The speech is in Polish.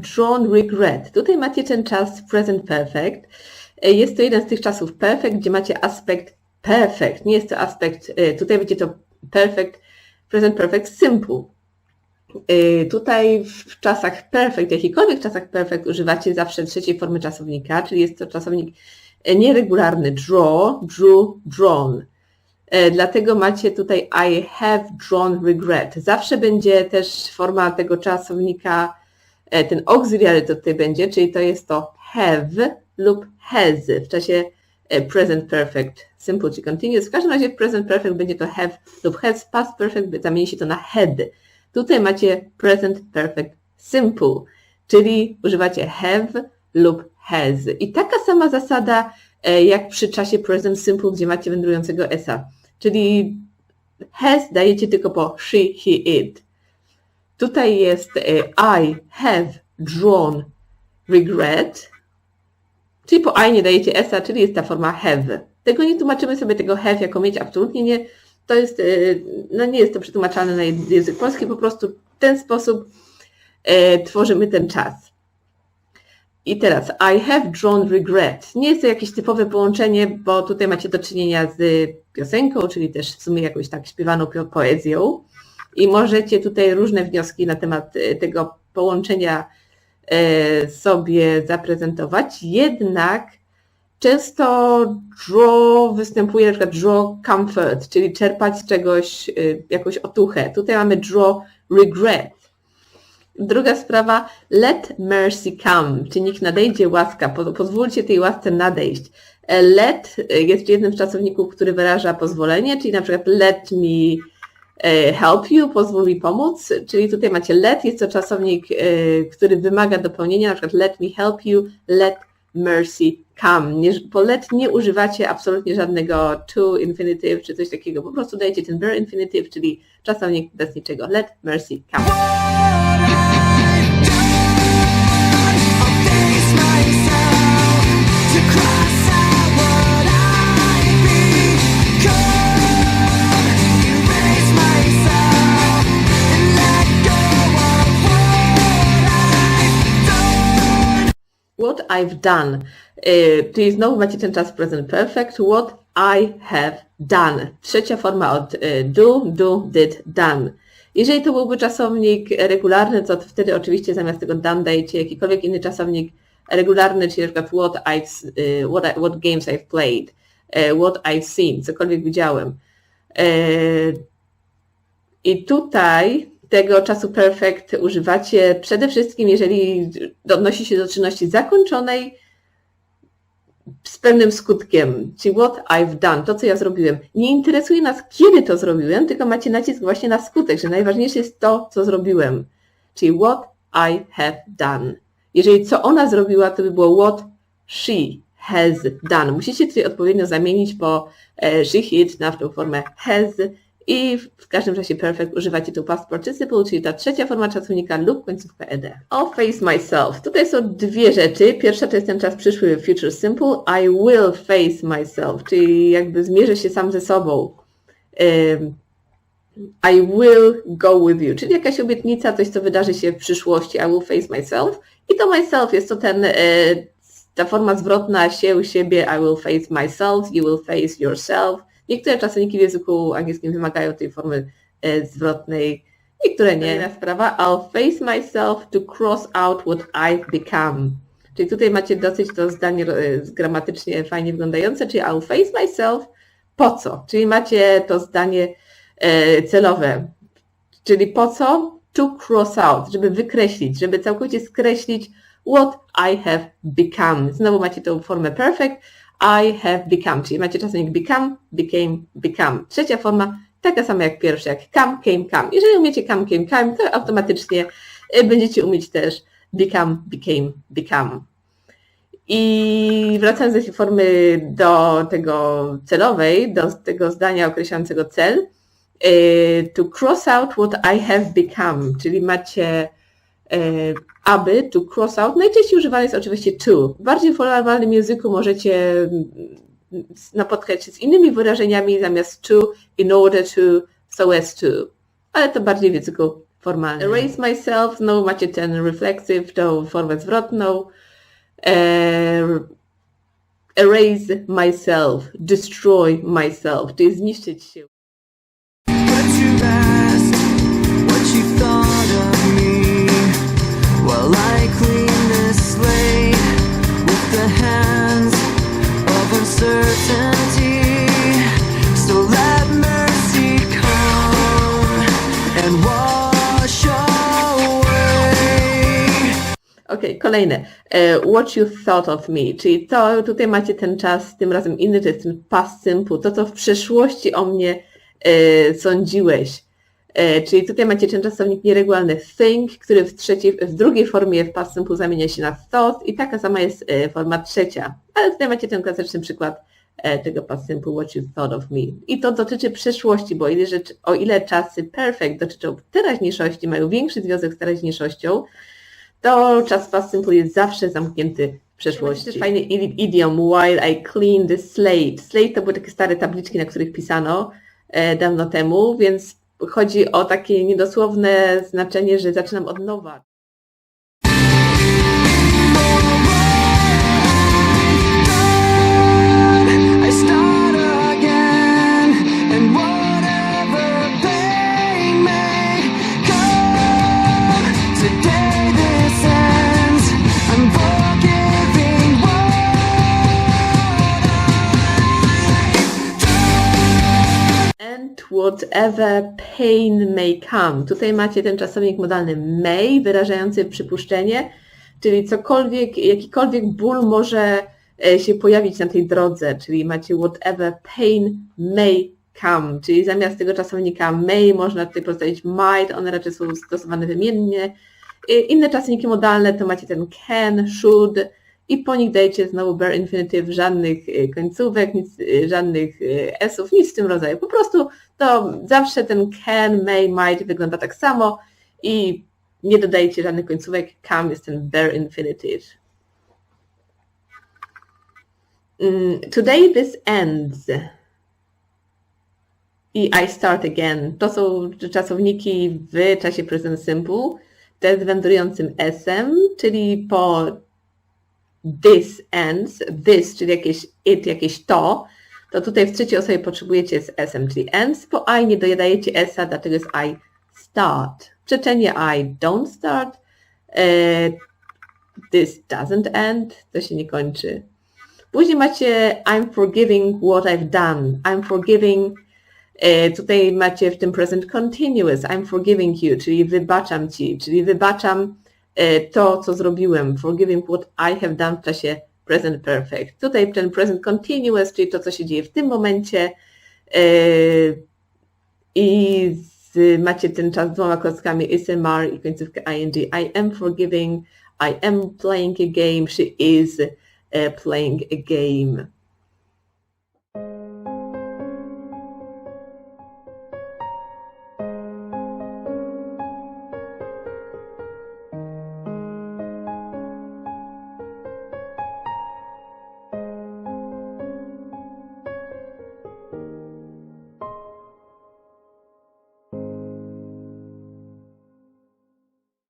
drawn regret. Tutaj macie ten czas present perfect. E, Jest to jeden z tych czasów perfect, gdzie macie aspekt perfect. Nie jest to aspekt, e, tutaj będzie to perfect, present perfect simple. E, Tutaj w czasach perfect, jakichkolwiek czasach perfect używacie zawsze trzeciej formy czasownika, czyli jest to czasownik nieregularny draw, drew, drawn. Dlatego macie tutaj I have drawn regret. Zawsze będzie też forma tego czasownika, ten auxiliary to tutaj będzie, czyli to jest to have lub has w czasie e, present perfect, simple czy continuous. W każdym razie w present perfect będzie to have lub has, past perfect zamieni się to na had. Tutaj macie present perfect simple, czyli używacie have lub has. I taka sama zasada e, jak przy czasie present simple, gdzie macie wędrującego esa. Czyli has dajecie tylko po she, he, it. Tutaj jest e, I have drawn regret, czyli po I nie dajecie esa, czyli jest ta forma have. Tego nie tłumaczymy sobie tego have jako mieć, absolutnie nie. To jest, e, no nie jest to przetłumaczane na język polski, po prostu w ten sposób e, tworzymy ten czas. I teraz I have drawn regret. Nie jest to jakieś typowe połączenie, bo tutaj macie do czynienia z piosenką, czyli też w sumie jakąś tak śpiewaną poezją. I możecie tutaj różne wnioski na temat e, tego połączenia e, sobie zaprezentować. Jednak często draw występuje na przykład draw comfort, czyli czerpać z czegoś e, jakąś otuchę. Tutaj mamy draw regret. Druga sprawa, let mercy come, czyli niech nadejdzie łaska, po- pozwólcie tej łasce nadejść. Let jest jednym z czasowników, który wyraża pozwolenie, czyli na przykład let me help you, pozwól mi pomóc, czyli tutaj macie let, jest to czasownik, e, który wymaga dopełnienia, na przykład let me help you, let mercy come. Nie, po let nie używacie absolutnie żadnego to infinitive czy coś takiego, po prostu dajecie ten bare infinitive, czyli czasownik bez niczego. Let mercy come. What I've done. Y, Czyli znowu macie ten czas present perfect. What I have done. Trzecia forma od y, do, do, did, done. Jeżeli to byłby czasownik regularny, to wtedy oczywiście zamiast tego done dajecie jakikolwiek inny czasownik regularny, czyli na przykład what, I've, y, what, I, what games I've played, what I've seen, cokolwiek widziałem. I tutaj tego czasu perfect używacie przede wszystkim, jeżeli odnosi się do czynności zakończonej z pewnym skutkiem, czyli what I've done, to co ja zrobiłem. Nie interesuje nas, kiedy to zrobiłem, tylko macie nacisk właśnie na skutek, że najważniejsze jest to, co zrobiłem. Czyli what I have done. Jeżeli co ona zrobiła, to by było what she has done. Musicie tutaj odpowiednio zamienić po e, she, it na tą formę has i w- każdym razie perfect używacie tu past participle, czyli ta trzecia forma czasownika lub końcówka ed. I'll face myself. Tutaj są dwie rzeczy. Pierwsza to jest ten czas przyszły future simple. I will face myself, czyli jakby zmierzę się sam ze sobą. Ym, I will go with you, czyli jakaś obietnica, coś, co wydarzy się w przyszłości. I will face myself. I to myself jest to ten, e, ta forma zwrotna się, siebie. I will face myself, you will face yourself. Niektóre czasowniki w języku angielskim wymagają tej formy e, zwrotnej, niektóre nie. Inna sprawa. I'll face myself to cross out what I've become. Czyli tutaj macie dosyć to zdanie e, gramatycznie fajnie wyglądające, czyli I'll face myself po co? Czyli macie to zdanie e, celowe. Czyli po co? To cross out, żeby wykreślić, żeby całkowicie skreślić what I have become. Znowu macie tą formę perfect. I have become, czyli macie czasownik become, became, become. Trzecia forma, taka sama jak pierwsza, jak come, came, come. Jeżeli umiecie come, came, come, to automatycznie e, będziecie umieć też become, became, become. I wracając do tej formy do tego celowej, do tego zdania określającego cel, y, to cross out what I have become, czyli macie y, aby, to cross out, najczęściej używany jest oczywiście to. W bardziej formalnym języku możecie mm, napotkać się z innymi wyrażeniami zamiast to, in order to, so as to, ale to bardziej w języku formalny. Erase myself, znowu macie ten reflexive, tą formę zwrotną. Er, erase myself, destroy myself, czyli zniszczyć się. Okej, kolejne. E, what you thought of me, czyli to, tutaj macie ten czas, tym razem inny, to jest ten past simple, to co w przeszłości o mnie e, sądziłeś. E, czyli tutaj macie ten czasownik nieregularny think, który w, trzeciej, w drugiej formie w past simple zamienia się na thought i taka sama jest e, forma trzecia. Ale tutaj macie ten klasyczny przykład e, tego past simple what you thought of me. I to dotyczy przeszłości, bo o ile, rzecz, o ile czasy perfect dotyczą teraźniejszości, mają większy związek z teraźniejszością, to czas past simple jest zawsze zamknięty w przeszłości. Też fajny idiom while I clean the slate. Slate to były takie stare tabliczki, na których pisano dawno temu, więc chodzi o takie niedosłowne znaczenie, że zaczynam od nowa. Whatever pain may come. Tutaj macie ten czasownik modalny may, wyrażający przypuszczenie, czyli cokolwiek, jakikolwiek ból może e, się pojawić na tej drodze, czyli macie whatever pain may come, czyli zamiast tego czasownika may można tutaj postawić might, one raczej są stosowane wymiennie. Inne czasownniki modalne to macie ten can, should i po nich dajecie znowu bare infinitive, żadnych e, końcówek, nic, e, żadnych e, s-ów, nic w tym rodzaju. Po prostu to zawsze ten can, may, might wygląda tak samo i nie dodajecie żadnych końcówek. Come jest ten bare infinitive. Mm, Today this ends. I I start again. To są czasowniki w czasie present simple. To jest wędrującym s-em, czyli po this ends, this, czyli jakieś it, jakieś to, to tutaj w trzeciej osobie potrzebujecie z s-em, czyli ends, po I nie dodajecie s-a, dlatego jest I start. Przeczenie I don't start, e, this doesn't end, to się nie kończy. Później macie I'm forgiving what I've done. I'm forgiving, e, tutaj macie w tym present continuous, I'm forgiving you, czyli wybaczam ci, czyli wybaczam to, co zrobiłem. Forgiving what I have done w czasie present perfect. Tutaj ten present continuous, czyli to, co się dzieje w tym momencie e, i z, macie ten czas dwoma klockami SMR i końcówkę ing. I am forgiving, I am playing a game, she is uh, playing a game.